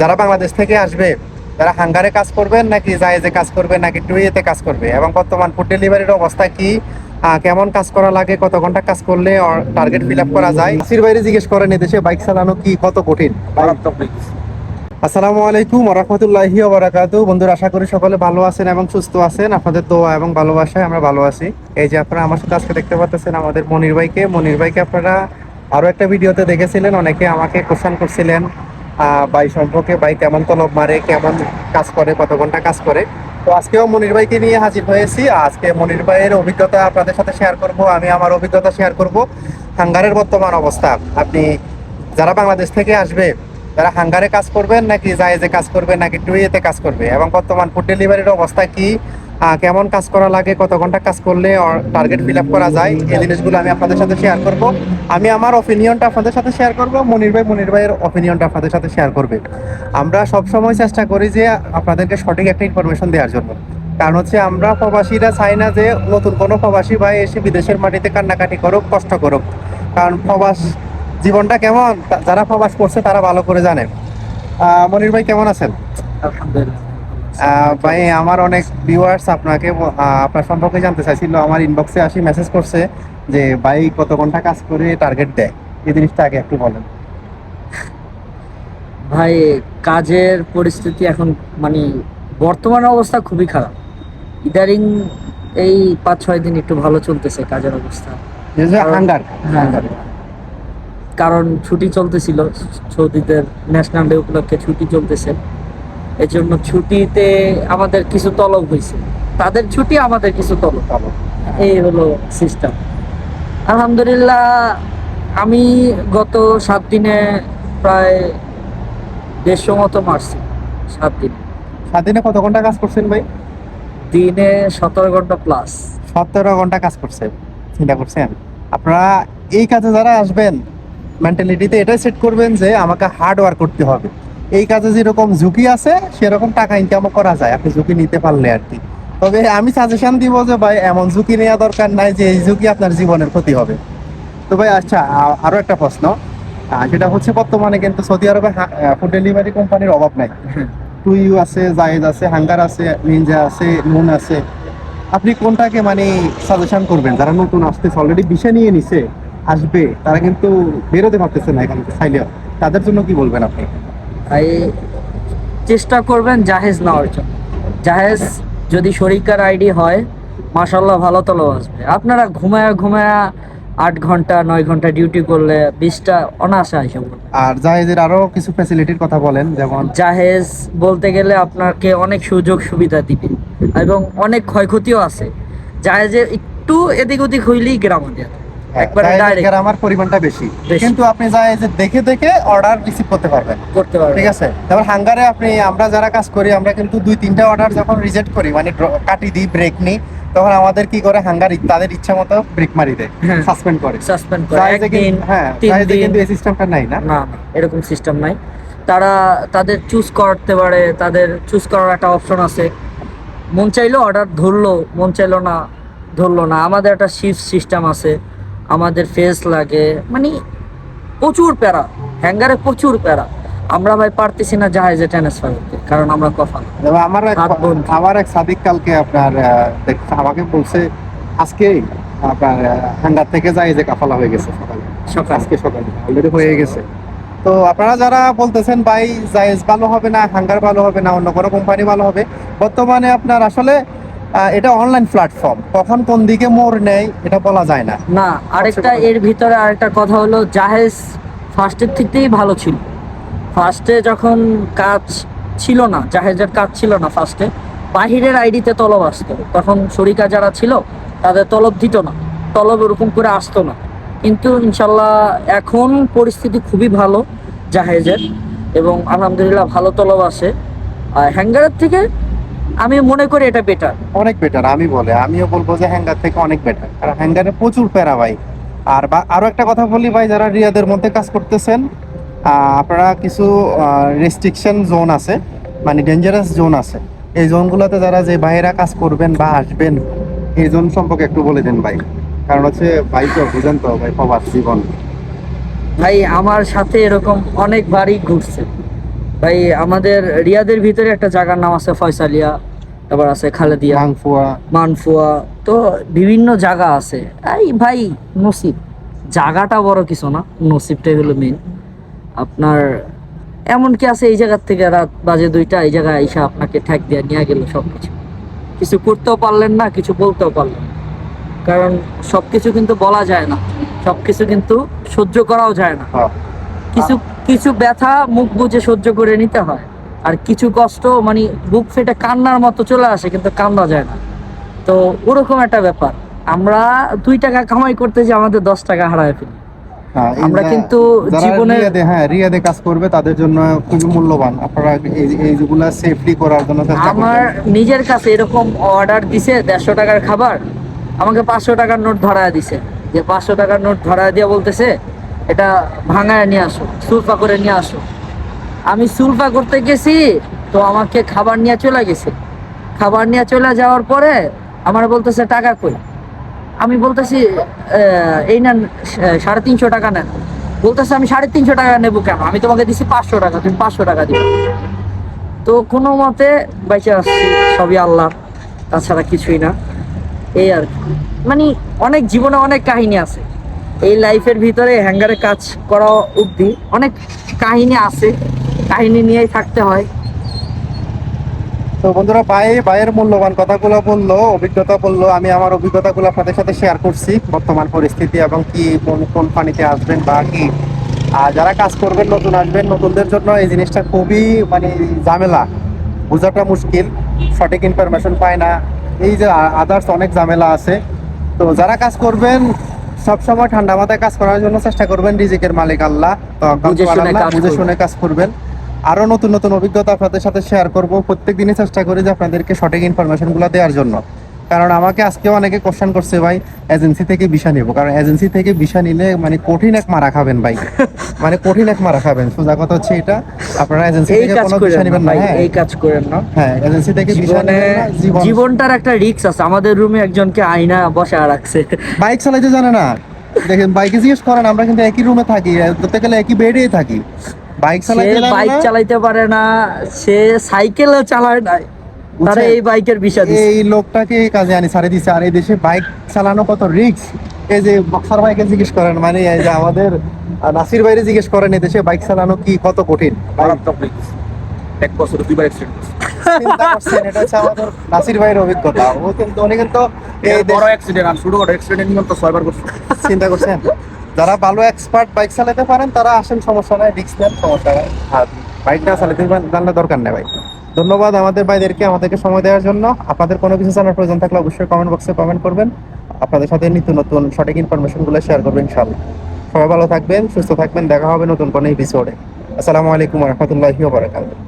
যারা বাংলাদেশ থেকে আসবে তারা হাঙ্গারে কাজ করবেন নাকি জায়েজে কাজ করবে নাকি টুইয়েতে কাজ করবে? এবং বর্তমান ফুড ডেলিভারির অবস্থা কি? কেমন কাজ করা লাগে? কত ঘণ্টা কাজ করলে টার্গেট ফিল আপ করা যায়? সির বাইরে জিজ্ঞেস করেন এদেশে বাইক চালানো কি কত কঠিন? আসসালামু আলাইকুম রহমতুল্লাহি বারাকাতু বন্ধুরা আশা করি সকলে ভালো আছেন এবং সুস্থ আছেন। আপনাদের দোয়া এবং ভালোবাসায় আমরা ভালো আছি। এই যে আপনারা আমার সাথে আজকে দেখতে পাচ্ছেন আমাদের মনির ভাইকে। মনির ভাইকে আপনারা আরও একটা ভিডিওতে দেখেছিলেন। অনেকে আমাকে কোশ্চেন করছিলেন। ভাই সম্পর্কে ভাই কেমন তলব মারে, কেমন কাজ করে, কত ঘণ্টা কাজ করে। তো আজকেও মনির ভাইকে নিয়ে হাজির হয়েছি। আজকে মনির ভাইয়ের অভিজ্ঞতা আপনাদের সাথে শেয়ার করব, আমি আমার অভিজ্ঞতা শেয়ার করব। হাঙ্গারের বর্তমান অবস্থা। আপনি যারা বাংলাদেশ থেকে আসবে, তারা হাঙ্গারে কাজ করবেন নাকি জায়েজে কাজ করবে নাকি টুইয়েতে কাজ করবে? এবং বর্তমান ফুড ডেলিভারির অবস্থা কি? কেমন কাজ করা লাগে, কত ঘণ্টা কাজ করলে টার্গেট ফিল আপ করা যায়, এই জিনিসগুলো আমি আপনাদের সাথে শেয়ার করব। আমি আমার অপিনিয়নটা আপনাদের সাথে শেয়ার করব, মনির ভাই মনির ভাইয়ের অপিনিয়নটা আপনাদের সাথে শেয়ার করবে। আমরা সব সময় চেষ্টা করি যে আপনাদেরকে সঠিক একটা ইনফরমেশন দেওয়ার জন্য। কারণ হচ্ছে আমরা প্রবাসীরা চাই না যে নতুন কোনো প্রবাসী ভাই এসে বিদেশের মাটিতে কান্নাকাটি করুক, কষ্ট করুক। কারণ প্রবাস জীবনটা কেমন? যারা প্রবাস করছে তারা ভালো করে জানে। মনির ভাই কেমন আছেন? আলহামদুলিল্লাহ। ভাই আমার অনেক ভিউয়ার্স আপনাকে আপনার সম্পর্কে জানতে চাইছিল। আমার ইনবক্সে আসি মেসেজ করছে যে ভাই কত ঘণ্টা কাজ করে টার্গেট দেয়? এই জিনিসটা আগে একটু বলেন। ভাই কাজের পরিস্থিতি এখন মানে বর্তমান অবস্থা খুবই খারাপ। ইদারিং এই পাঁচ ছয় দিন একটু ভালো চলতেছে কাজের অবস্থা। কারণ- হ্যাঁ। কারণ ছুটি চলতেছিল সৌদিদের ন্যাশনাল ডে উপলক্ষে ছুটি চলতেছে। এই জন্য ছুটিতে আমাদের কিছু তলব হয়েছে। তাদের ছুটি আমাদের কিছু তলব। এই হলো সিস্টেম আলহামদুলিল্লাহ আমি গত সাত দিনে প্রায় দেড়শো মতো মারছি সাত দিনে। সাত দিনে কত ঘণ্টা কাজ করছেন ভাই? দিনে সতেরো ঘণ্টা প্লাস সতেরো ঘণ্টা কাজ করছে চিন্তা করছেন? আপনারা এই কাজে যারা আসবেন মেন্টালিটিতে এটাই সেট করবেন যে আমাকে হার্ড ওয়ার্ক করতে হবে। এই কাজে যেরকম ঝুঁকি আছে, সেরকম টাকা ইনকামও করা যায়। আপনি ঝুঁকি নিতে পারলে আর কি। তবে আমি সাজেশন দিব যে, ভাই, এমন ঝুঁকি নেওয়া দরকার নাই যে, এই ঝুঁকি আপনার জীবনের ক্ষতি হবে। তো ভাই আচ্ছা আরও একটা প্রশ্ন। সেটা হচ্ছে, বর্তমানে কিন্তু সৌদি আরবে ফুড ডেলিভারি কোম্পানির অভাব নাই। টুইউ আছে, জায়েদ আছে, হাঙ্গার আছে নিনজা আছে, নুন আছে। আপনি কোনটাকে মানে সাজেশন করবেন? যারা নতুন আসতেছে অলরেডি বিষয় নিয়ে নিছে, আসবে, তারা কিন্তু বেরোতে পারতেছে না এখান থেকে, চাইলেও। তাদের জন্য কি বলবেন আপনি? এই চেষ্টা করবেন জাহেজ নেওয়ার জন্য। জাহেজ যদি শরিকার আইডি হয় মাসাল্লাহ ভালো তলো আসবে। আপনারা ঘুমায়া ঘুমায়া আট ঘণ্টা নয় ঘণ্টা ডিউটি করলে বিশটা অনায়াসে হিসাব আর জাহেজের আরও কিছু ফ্যাসিলিটির কথা বলেন যেমন জাহেজ বলতে গেলে আপনাকে অনেক সুযোগ সুবিধা দিবে এবং অনেক ক্ষয়ক্ষতিও আছে। জাহেজের একটু এদিক ওদিক হইলেই গ্রামে দেয় একবারে জায়েজের আমার পরিমাণটা বেশি। কিন্তু আপনি জায়েজের দেখে দেখে অর্ডার রিসিভ করতে পারবেন। করতে পারবে ঠিক আছে? তারপর হাঙ্গারে আপনি আমরা যারা কাজ করি আমরা কিন্তু দুই তিনটা অর্ডার যখন রিজেক্ট করি মানে কাটি দিই ব্রেক নিই তখন আমাদের কি করে? হাঙ্গার তাদের ইচ্ছা মতো ব্রেক মারি দেয় হ্যাঁ। সাসপেন্ড করে। সাসপেন্ড করে। একদিন হ্যাঁ কিন্তু এই সিস্টেমটা নাই না? না এরকম সিস্টেম নাই। তারা তাদের চুজ করতে পারে তাদের চুজ করার একটা অপশন আছে। মন চাইলো অর্ডার ধরলো মন চাইলো না ধরলো না। আমাদের একটা শিফট সিস্টেম আছে। আমাদের ফেস লাগে মানে প্রচুর প্যারা হ্যাঙ্গারে প্রচুর প্যারা। আমরা ভাই পারতেছি না জাহাজে ট্রান্সফার করতে কারণ আমরা কফা আমার এক আমার এক সাদিক কালকে আপনার আমাকে বলছে আজকেই আপনার হ্যাঙ্গার থেকে যায় যে কাফালা হয়ে গেছে সকালে। আজকে সকালে অলরেডি হয়ে গেছে। তো আপনারা যারা বলতেছেন ভাই জায়েজ ভালো হবে না হাঙ্গার ভালো হবে না অন্য কোনো কোম্পানি ভালো হবে। বর্তমানে আপনার আসলে এটা অনলাইন প্ল্যাটফর্ম কখন কোন দিকে মোড় নেয় এটা বলা যায় না। না আরেকটা এর ভিতরে আরেকটা কথা হলো জাহেজ ফার্স্টের থেকেই ভালো ছিল। ফার্স্টে যখন কাজ ছিল না জাহেজের কাজ ছিল না ফার্স্টে বাহিরের আইডিতে তলব আসতো। তখন শরিকা যারা ছিল তাদের তলব দিত না তলব ওরকম করে আসতো না। কিন্তু ইনশাল্লাহ এখন পরিস্থিতি খুবই ভালো জাহেজের এবং আলহামদুলিল্লাহ ভালো তলব আসে। আর হ্যাঙ্গারের থেকে আমি মনে করি এটা বেটার অনেক বেটার আমি বলে আমিও বলব যে হ্যাঙ্গার থেকে অনেক বেটার কারণ হ্যাঙ্গারে প্রচুর প্যারা ভাই। আর বা আরও একটা কথা বলি ভাই যারা রিয়াদের মধ্যে কাজ করতেছেন আপনারা কিছু রেস্ট্রিকশন জোন আছে মানে ডেঞ্জারাস জোন আছে। এই জোনগুলোতে যারা যে বাইরা কাজ করবেন বা আসবেন এই জোন সম্পর্কে একটু বলে দেন ভাই। কারণ হচ্ছে ভাই তো বুঝেন তো ভাই প্রবাস জীবন। ভাই আমার সাথে এরকম অনেকবারই ঘুরছে। ভাই আমাদের রিয়াদের ভিতরে একটা জায়গার নাম আছে ফয়সালিয়া। তারপর আছে খালেদিয়া মাংফুয়া। মানফুয়া তো বিভিন্ন জায়গা আছে। এই ভাই নসিব। জায়গাটা বড় কিছু না নসিবটাই হলো মেন আপনার এমন কি আছে এই জায়গার থেকে রাত বাজে দুইটা এই জায়গায় আইসা আপনাকে ঠ্যাক দিয়ে নিয়ে গেল সব কিছু কিছু করতেও পারলেন না কিছু বলতেও পারলেন কারণ সব কিছু কিন্তু বলা যায় না। সব কিছু কিন্তু সহ্য করাও যায় না। হ্যাঁ। কিছু কিছু ব্যথা মুখ বুঝে সহ্য করে নিতে হয়। আর কিছু কষ্ট মানে বুক ফেটে কান্নার মতো চলে আসে কিন্তু কান্না যায় না। তো ওরকম একটা ব্যাপার। আমরা দুই টাকা কামাই করতে যে আমাদের দশ টাকা হারায় ফেলি। হ্যাঁ, আমরা কিন্তু রিয়াদে হ্যাঁ রিয়াদে কাজ করবে তাদের জন্য খুবই মূল্যবান। আপনারা এই এইগুলা সেফলি করার জন্য আমার নিজের কাছে এরকম অর্ডার দিছে দেড়শো টাকার খাবার আমাকে পাঁচশো টাকার নোট ধরায় দিছে। যে পাঁচশো টাকার নোট ধরায় দিয়ে বলতেছে এটা ভাঙায় নিয়ে আসো সুলফা করে নিয়ে আসো। আমি সুলফা করতে গেছি, তো আমাকে খাবার নিয়ে চলে গেছে। খাবার নিয়ে চলে যাওয়ার পরে আমার বলতেছে, টাকা কই? আমি বলতেছি এই নেন, সাড়ে তিনশো টাকা নেন। বলতেছে, আমি সাড়ে তিনশো টাকা নেব কেন? আমি তোমাকে দিছি পাঁচশো টাকা, তুমি পাঁচশো টাকা দিবে তো কোনো মতে বেঁচে আসছি, সবই আল্লাহ, তাছাড়া কিছুই না। এই আর। মানে অনেক জীবনে অনেক কাহিনী আছে। এই লাইফের ভিতরে হ্যাঙ্গারে কাজ করা অবধি অনেক কাহিনী আছে। কাহিনী নিয়েই থাকতে হয়। তো বন্ধুরা ভাই ভাইয়ের মূল্যবান কথাগুলো বলল অভিজ্ঞতা বলল আমি আমার অভিজ্ঞতাগুলো আপনাদের সাথে শেয়ার করছি বর্তমান পরিস্থিতি এবং কি কোন কোন পানিতে আসবেন বা কি। আর যারা কাজ করবেন নতুন আসবেন নতুনদের জন্য এই জিনিসটা খুবই মানে ঝামেলা। বোঝাটা মুশকিল সঠিক ইনফরমেশন পায় না। এই যে আদার্স অনেক ঝামেলা আছে। তো যারা কাজ করবেন সবসময় ঠান্ডা মাথায় কাজ করার জন্য চেষ্টা করবেন রিজিকের মালিক আল্লাহ। তো বুঝে শুনে কাজ করবেন। শুনে কাজ করবেন আরও নতুন নতুন অভিজ্ঞতা আপনাদের সাথে শেয়ার করব। প্রত্যেক দিনই চেষ্টা করি যে আপনাদেরকে সঠিক ইনফরমেশনগুলো দেওয়ার জন্য। কারণ আমাকে আজকেও অনেকে কোশ্চেন করছে ভাই এজেন্সি থেকে ভিসা নিব। কারণ এজেন্সি থেকে ভিসা নিলে মানে কঠিন এক মারা খাবেন ভাই। মানে কঠিন এক মারা খাবেন। সোজা কথা হচ্ছে এটা আপনারা এজেন্সি থেকে কোনো ভিসা না নিবেন না হ্যাঁ। এই কাজ করেন না। হ্যাঁ এজেন্সি থেকে ভিসা জীবনে জীবন জীবনটার একটা রিস্ক আছে। আমাদের রুমে একজনকে আয়না বসা রাখছে। বাইক চালাইতে জানে না। দেখেন বাইকে জিজ্ঞেস করেন আমরা কিন্তু একই রুমে থাকি ধরতে গেলে একই বেডেই থাকি। বাইক চালাইতে বাইক চালাইতে পারে না সে সাইকেলও চালায় না তারা এই বাইকের বিষয় এই লোকটাকে কাজে আনি সারে দিছে। আর এই দেশে বাইক চালানো কত রিস্ক এই যে বক্সার ভাইকে জিজ্ঞেস করেন মানে এই যে আমাদের নাসির ভাইরে জিজ্ঞেস করেন এই দেশে বাইক চালানো কি কত কঠিন? এক বছরে দুইবার অ্যাক্সিডেন্ট চিন্তা করছেন এটা হচ্ছে আমাদের নাসির ভাইয়ের অভিজ্ঞতা। ও কিন্তু উনি কিন্তু এই বড় অ্যাক্সিডেন্ট আর ছোটখাটো অ্যাক্সিডেন্ট নিয়ম তো ছয়বার করছে। চিন্তা করছেন? যারা ভালো এক্সপার্ট বাইক চালাতে পারেন, তারা আসেন, সমস্যা নাই রিস্ক নেন, সমস্যা নাই। আর বাইক না চালাতে জানলে দরকার নেই ভাই। ধন্যবাদ আমাদের ভাইদেরকে, আমাদেরকে সময় দেওয়ার জন্য। আপনাদের কোনো কিছু জানার প্রয়োজন থাকলে অবশ্যই কমেন্ট বক্সে কমেন্ট করবেন। আপনাদের সাথে নিত্য নতুন সঠিক ইনফরমেশনগুলো শেয়ার করবেন ইনশাল্লাহ সবাই ভালো থাকবেন, সুস্থ থাকবেন, দেখা হবে নতুন কোনো এপিসোডে আসসালামু আলাইকুম রহমতুল্লাহি বারাকাতুহু।